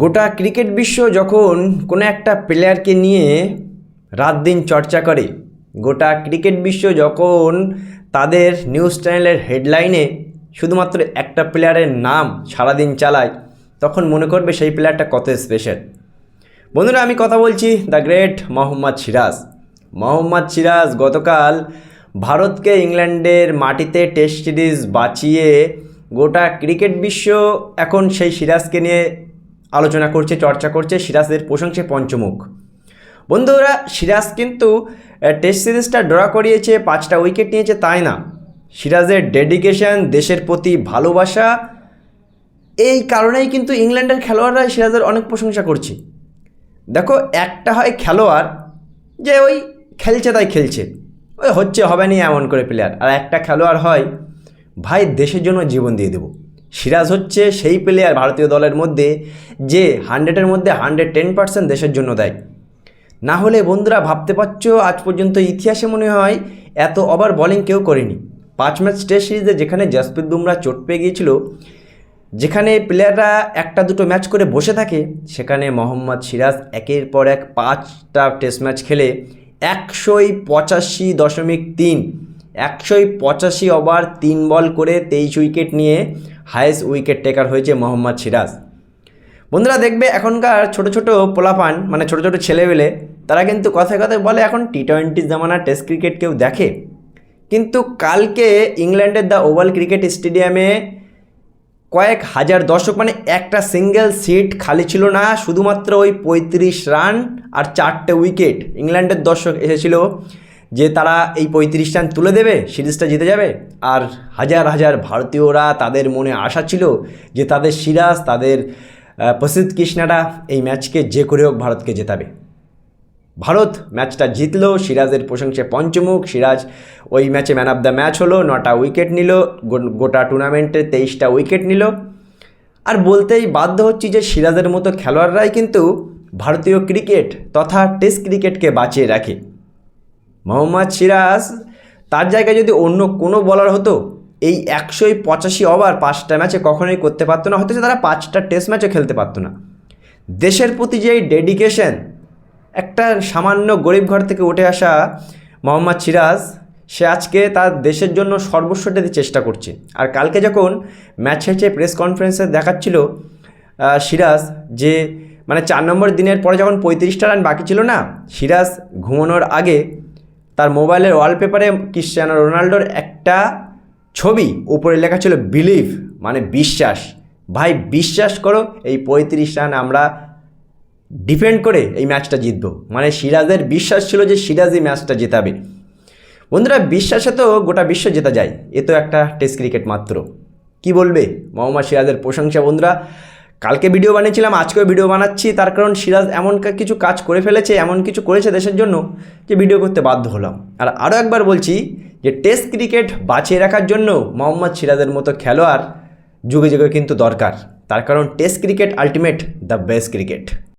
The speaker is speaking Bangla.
গোটা ক্রিকেট বিশ্ব যখন কোনো একটা প্লেয়ারকে নিয়ে রাত দিন চর্চা করে, গোটা ক্রিকেট বিশ্ব যখন তাদের নিউজ চ্যানেলের হেডলাইনে শুধুমাত্র একটা প্লেয়ারের নাম সারাদিন চালায়, তখন মনে করবে সেই প্লেয়ারটা কত স্পেশাল বন্ধুরা, আমি কথা বলছি দ্য গ্রেট মোহাম্মদ সিরাজ। মোহাম্মদ সিরাজ গতকাল ভারতকে ইংল্যান্ডের মাটিতে টেস্ট সিরিজ বাঁচিয়ে গোটা ক্রিকেট বিশ্ব এখন সেই সিরাজকে নিয়ে আলোচনা করছে, চর্চা করছে, সিরাজদের প্রশংসে পঞ্চমুখ। বন্ধুরা, সিরাজ কিন্তু টেস্ট সিরিজটা ড্র করিয়েছে, পাঁচটা উইকেট নিয়েছে, তাই না? সিরাজের ডেডিকেশন দেশের প্রতি ভালোবাসা, এই কারণেই কিন্তু ইংল্যান্ডের খেলোয়াড়রা সিরাজের অনেক প্রশংসা করছে। দেখো, একটা হয় খেলোয়াড়, যে ওই খেলছে তাই খেলছে। ওই হচ্ছে, হবে না এমন করে প্লেয়ার আর একটা খেলোয়াড় হয়, ভাই, দেশের জন্য জীবন দিয়ে দেবো। সিরাজ হচ্ছে সেই প্লেয়ার ভারতীয় দলের মধ্যে যে হান্ড্রেডের মধ্যে হান্ড্রেড টেন পার্সেন্ট দেশের জন্য দেয়। না হলে বন্ধুরা ভাবতে পারছ, আজ পর্যন্ত ইতিহাসে মনে হয় এত ওভার বোলিং কেউ করেনি। পাঁচ ম্যাচ টেস্ট সিরিজে যেখানে জসপ্রীত বুমরা চোট পেয়ে গিয়েছিল, যেখানে প্লেয়াররা একটা দুটো ম্যাচ করে বসে থাকে, সেখানে মোহাম্মদ সিরাজ একের পর এক পাঁচটা টেস্ট ম্যাচ খেলে একশোই পঁচাশি দশমিক তিন, একশোই পঁচাশি ওভার তিন বল করে তেইশ উইকেট নিয়ে হায়েস্ট উইকেট টেকার হয়েছে মোহাম্মদ সিরাজ। বন্ধুরা দেখবে এখনকার ছোট ছোট পোলাপান মানে ছোট ছোট ছেলেবেলে, তারা কিন্তু কথায় কথায় বলে, এখন টি টোয়েন্টি জামানা টেস্ট ক্রিকেট কেউ দেখে? কিন্তু কালকে ইংল্যান্ডের দ্য ওভাল ক্রিকেট স্টেডিয়ামে কয়েক হাজার দর্শক মানে একটা সিঙ্গেল সিট খালি ছিল না, শুধুমাত্র ওই পঁয়ত্রিশ রান আর চারটে উইকেট ইংল্যান্ডের দর্শক এসেছিল। যে তারা এই পঁয়ত্রিশ রান তুলে দেবে, সিরিজটা জিতে যাবে। আর হাজার হাজার ভারতীয়রা তাদের মনে আশা ছিল যে তাদের সিরাজ, তাদের প্রসিদ্ধ কৃষ্ণারা এই ম্যাচকে যে করে হোক ভারতকে জেতাবে। ভারত ম্যাচটা জিতলো, সিরাজের প্রশংসে পঞ্চমুখ। সিরাজ ওই ম্যাচে ম্যান অফ দ্য ম্যাচ হলো, নটা উইকেট নিল গোটা টুর্নামেন্টে তেইশটা উইকেট নিল। আর বলতেই বাধ্য হচ্ছি যে সিরাজের মতো খেলোয়াড়রাই কিন্তু ভারতীয় ক্রিকেট তথা টেস্ট ক্রিকেটকে বাঁচিয়ে রাখে। মোহাম্মদ সিরাজ। তার জায়গায় যদি অন্য কোনো বলার হতো, এই একশোই পঁচাশি ওভার পাঁচটা ম্যাচে কখনোই করতে পারতো না হয়তো তারা পাঁচটা টেস্ট ম্যাচও খেলতে পারতো না। দেশের প্রতি যে ডেডিকেশন একটা সামান্য গরিব ঘর থেকে উঠে আসা মোহাম্মদ সিরাজ, সে আজকে তার দেশের জন্য সর্বস্বটা চেষ্টা করছে। আর কালকে যখন ম্যাচ শেষে প্রেস কনফারেন্সে দেখাচ্ছিল সিরাজ যে মানে চার নম্বর দিনের পরে যখন পঁয়ত্রিশটা রান বাকি ছিল না, সিরাজ ঘুমানোর আগে তার মোবাইলের ওয়ালপেপারে ক্রিশ্চিয়ানো রোনাল্ডোর একটা ছবি, উপরে লেখা ছিল বিলিভ মানে বিশ্বাস। ভাই, বিশ্বাস করো, এই পঁয়ত্রিশ রান আমরা ডিপেন্ড করে এই ম্যাচটা জিতবো। মানে সিরাজের বিশ্বাস ছিল যে সিরাজ এই ম্যাচটা জেতাবে। বন্ধুরা, বিশ্বাসে তো গোটা বিশ্ব জেতা যায়। এ তো একটা টেস্ট ক্রিকেট মাত্র। কি বলবে? মোহাম্মদ সিরাজের প্রশংসা, বন্ধুরা। কালকে ভিডিও বানিয়েছিলাম, আজকেও ভিডিও বানাচ্ছি। তার কারণ সিরাজ এমন কিছু কাজ করে ফেলেছে, এমন কিছু করেছে দেশের জন্য যে ভিডিও করতে বাধ্য হলাম। আর আরও একবার বলছি যে টেস্ট ক্রিকেট বাঁচিয়ে রাখার জন্য মোহাম্মদ সিরাজের মতো খেলোয়াড় যুগে যুগে কিন্তু দরকার। তার কারণ test cricket ultimate the best cricket